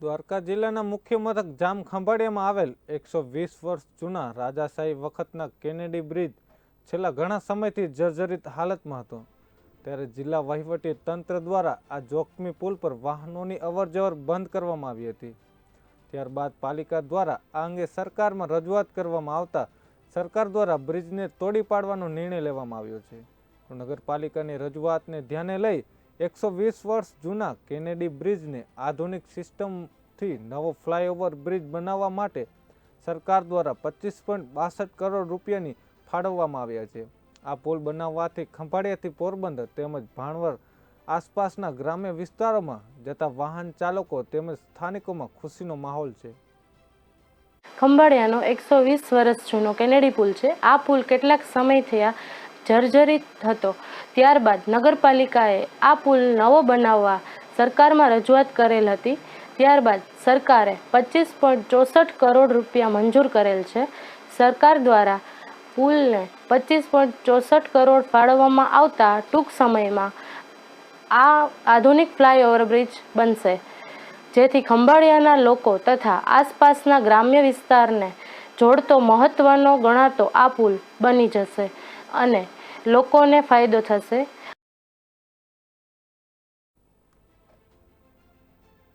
દ્વારકા જિલ્લાના મુખ્ય મથક જામ ખંભાળિયામાં આવેલ એકસો વીસ વર્ષ જૂના રાજાશાહી વખતના કેનેડી બ્રિજ છેલ્લા ઘણા સમયથી જર્જરિત હાલતમાં હતો. ત્યારે જિલ્લા વહીવટી તંત્ર દ્વારા આ જોખમી પુલ પર વાહનોની અવરજવર બંધ કરવામાં આવી હતી. ત્યારબાદ પાલિકા દ્વારા આ અંગે સરકારમાં રજૂઆત કરવામાં આવતા સરકાર દ્વારા બ્રિજને તોડી પાડવાનો નિર્ણય લેવામાં આવ્યો છે. નગરપાલિકાની રજૂઆતને ધ્યાને લઈ એકસો વીસ વર્ષ જૂના કેનેડી બ્રિજને આધુનિક સિસ્ટમથી નવો ફ્લાયઓવર બ્રિજ બનાવવા માટે સરકાર દ્વારા પચીસ પોઈન્ટ બાસઠ કરોડ રૂપિયાની ફાળવવામાં આવ્યા છે. આ પુલ બનાવવાથી ખંભાળિયાથી પોરબંદર તેમજ ભાણવર આસપાસના ગ્રામ્ય વિસ્તારોમાં જતા વાહન ચાલકો તેમજ સ્થાનિકોમાં ખુશીનો માહોલ છે. ખંભાળિયાનો એકસો વીસ વર્ષ જૂનો કેનેડી પુલ છે. આ પુલ કેટલાક સમયથી આ જર્જરિત હતો. ત્યારબાદ નગરપાલિકાએ આ પુલ નવો બનાવવા સરકારમાં રજૂઆત કરેલ હતી. ત્યારબાદ સરકારે પચીસ પોઈન્ટ ચોસઠ કરોડ રૂપિયા મંજૂર કરેલ છે. સરકાર દ્વારા પુલને પચીસ પોઈન્ટ ચોસઠ કરોડ ફાળવવામાં આવતા ટૂંક સમયમાં આ આધુનિક ફ્લાયઓવર બ્રિજ બનશે. જેથી ખંભાળિયાના લોકો તથા આસપાસના ગ્રામ્ય વિસ્તારને જોડતો મહત્ત્વનો ગણાતો આ પુલ બની જશે અને લોકોને ફાયદો થશે.